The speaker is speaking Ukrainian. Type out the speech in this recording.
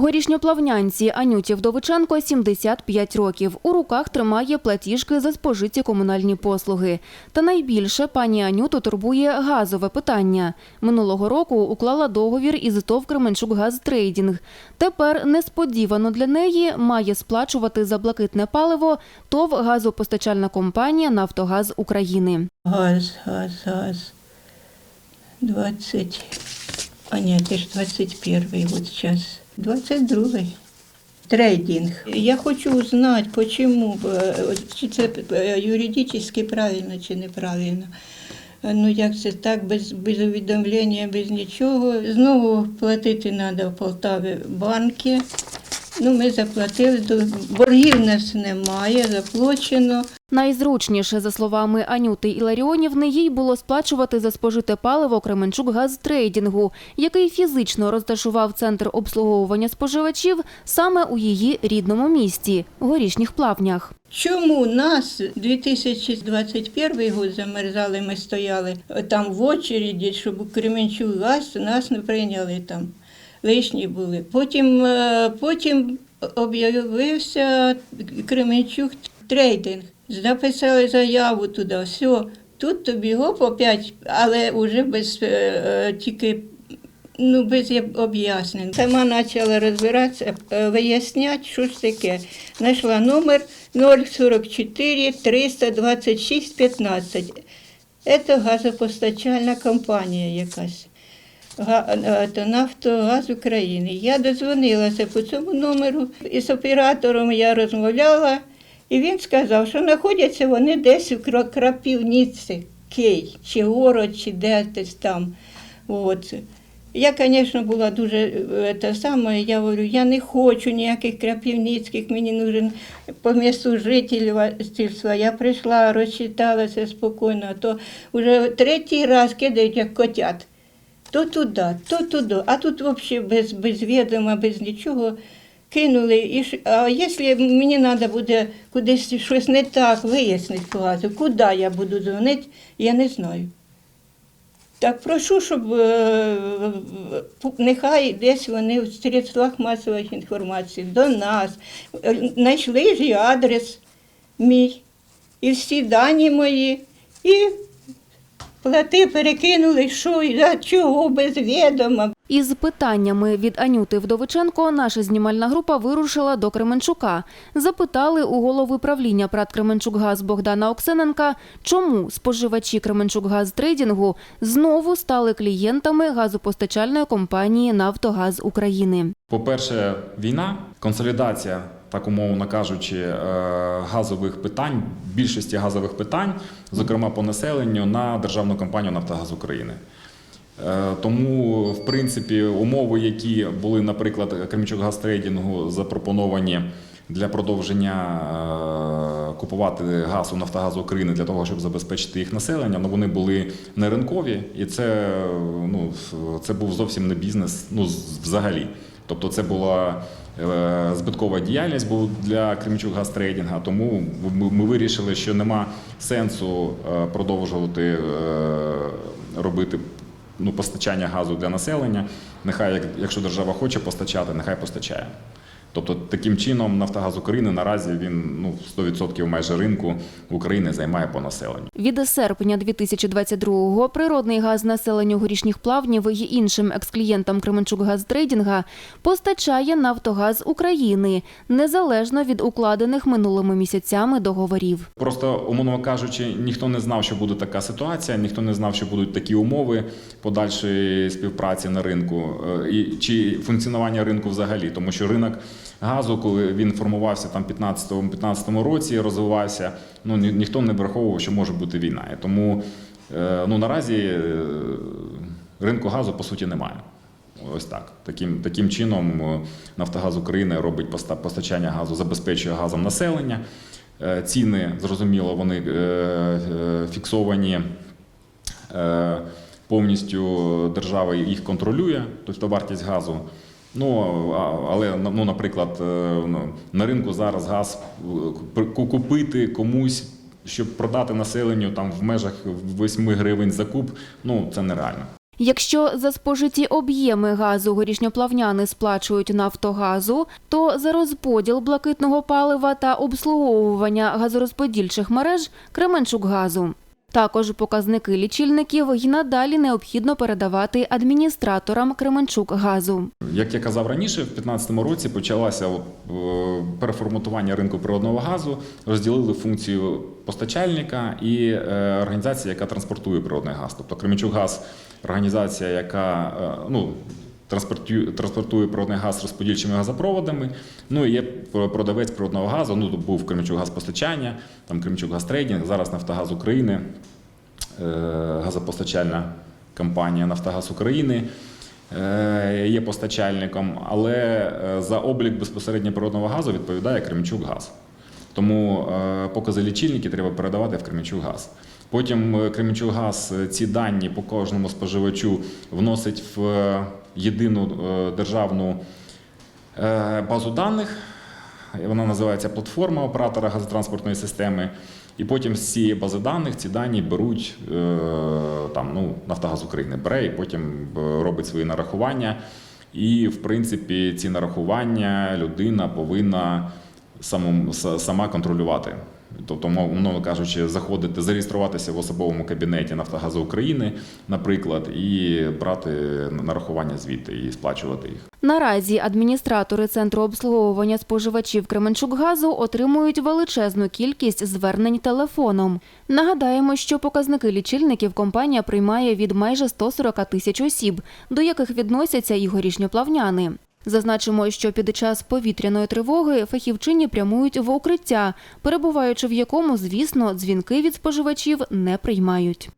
Горішньоплавнянці Анюті Вдовиченко 75 років. У руках тримає платіжки за спожиті комунальні послуги. Та найбільше пані Анюту турбує газове питання. Минулого року уклала договір із ТОВ Кременчук Газтрейдінг. Тепер несподівано для неї має сплачувати за блакитне паливо ТОВ газопостачальна компанія Нафтогаз України. Газ, газ, газ. 20. А ні, це ж 21 от зараз. 22. Трейдинг. Я хочу узнати, почему, е, чи це е, юридично правильно чи неправильно. Ну як це так, без, без увідомлення, без нічого. Знову платити треба в Полтаві банки. Ну, ми заплатили, боргів у нас немає, заплачено. Найзручніше, за словами Анюти Іларіонівни, їй було сплачувати за спожите паливо Кременчук Газтрейдінгу, який фізично розташував центр обслуговування споживачів саме у її рідному місті – Горішніх Плавнях. Чому нас 2021 год замерзали, ми стояли там в очереді, щоб у Кременчук газ нас не прийняли там. Лишні були. Потім, е, потім об'явився Кременчук трейдинг. Написали заяву туди, все, тут тобі гоп опять, але вже без е, е, тільки Ну, без об'яснень. Сама почала розбиратися, виясняти, що ж таке. Знайшла номер 044 326 15. Це газопостачальна компанія якась. Е, Нафтогаз України. Я дозвонилася по цьому номеру, і з оператором я розмовляла, і він сказав, що знаходяться вони десь у Крапівниці, Кей, чи город, чи десь там. От. Я, звісно, була дуже е, те саме, я говорю, я не хочу ніяких крапівницьких, мені нужен по місту жительства. Я прийшла, розчиталася спокійно, а то вже третій раз кидають, як котят. То туди, то туди, а тут взагалі без, без відома, без нічого кинули. І, а якщо мені треба буде кудись щось не так вияснити по куди я буду дзвонити, я не знаю. Так прошу, щоб е, нехай десь вони в средствах масової інформації до нас е, знайшли ж і адрес мій, і всі дані мої, і плати перекинули, що і за чого без відома. Із питаннями від Анюти Вдовиченко наша знімальна група вирушила до Кременчука. Запитали у голови правління ПРАТ Кременчук-Газ Богдана Оксененка, чому споживачі Кременчук-Газтрейдінгу знову стали клієнтами газопостачальної компанії «Нафтогаз України». По-перше, війна, консолідація, так умовно кажучи, е, газових питань, більшості газових питань, зокрема по населенню, на державну компанію Нафтогаз України. Е, Тому, в принципі, умови, які були, наприклад, Кремчук Газтрейдингу запропоновані для продовження е, купувати газ у Нафтогаз України для того, щоб забезпечити їх населення, ну вони були не ринкові, і це, ну, це був зовсім не бізнес, ну взагалі. Тобто це була е, збиткова діяльність для Кремчук Газтрейдинга, тому ми, ми вирішили, що нема сенсу е, продовжувати е, робити ну, постачання газу для населення. Нехай, якщо держава хоче постачати, нехай постачає. Тобто таким чином Нафтогаз України наразі він ну 100% майже ринку України займає по населенню. Від серпня 2022-го природний газ населенню горішніх плавнів і іншим екс-клієнтам Кременчук-Газтрейдінга постачає «Нафтогаз України» незалежно від укладених минулими місяцями договорів. Просто, умовно кажучи, ніхто не знав, що буде така ситуація, ніхто не знав, що будуть такі умови подальшої співпраці на ринку е, і чи функціонування ринку взагалі, тому що ринок газу, коли він формувався там 15-15 році, розвивався, ну ні- ніхто не враховував, що може бути війна. І тому е, ну наразі е, ринку газу по суті немає. Ось так. Таким, таким чином е, Нафтогаз України робить поста- постачання газу, забезпечує газом населення. Ціни, зрозуміло, вони фіксовані повністю держава їх контролює, тобто вартість газу. Ну, але ну, наприклад, е, на ринку зараз газ е, купити комусь, щоб продати населенню там в межах 8 гривень за куб, ну це нереально. Якщо за спожиті об'єми газу горішньоплавняни сплачують Нафтогазу, то за розподіл блакитного палива та обслуговування газорозподільчих мереж Кременчукгазу. Також показники лічильників й надалі необхідно передавати адміністраторам Кременчукгазу. Як я казав раніше, в 2015 році почалося е, переформатування ринку природного газу, розділили функцію постачальника і е, організації, яка транспортує природний газ. Тобто Кременчуггаз – організація, яка е, ну, транспортує, природний газ розподільчими газопроводами. Ну і є продавець природного газу. Ну, тут був Кременчуггаз постачання, там Кременчуггаз трейдинг, зараз Нафтогаз України, е, газопостачальна компанія Нафтогаз України е, є постачальником, але е, за облік безпосередньо природного газу відповідає Кременчук-Газ. Тому е, покази лічильники треба передавати в Кременчук-Газ. Потім е, Кременчук-Газ е, ці дані по кожному споживачу вносить в єдину е, державну е, базу даних. Вона називається платформа оператора газотранспортної системи. І потім з цієї бази даних ці дані беруть е, там, ну, Нафтогаз України бере і потім робить свої нарахування. І, в принципі, ці нарахування людина повинна сама контролювати. Тобто, мов- умовно кажучи, заходити, зареєструватися в особовому кабінеті Нафтогазу України, наприклад, і брати нарахування звідти і сплачувати їх. Наразі адміністратори центру обслуговування споживачів Кременчукгазу отримують величезну кількість звернень телефоном. Нагадаємо, що показники лічильників компанія приймає від майже 140 тисяч осіб, до яких відносяться і горішньоплавняни. Зазначимо, що під час повітряної тривоги фахівчині прямують в укриття, перебуваючи в якому, звісно, дзвінки від споживачів не приймають.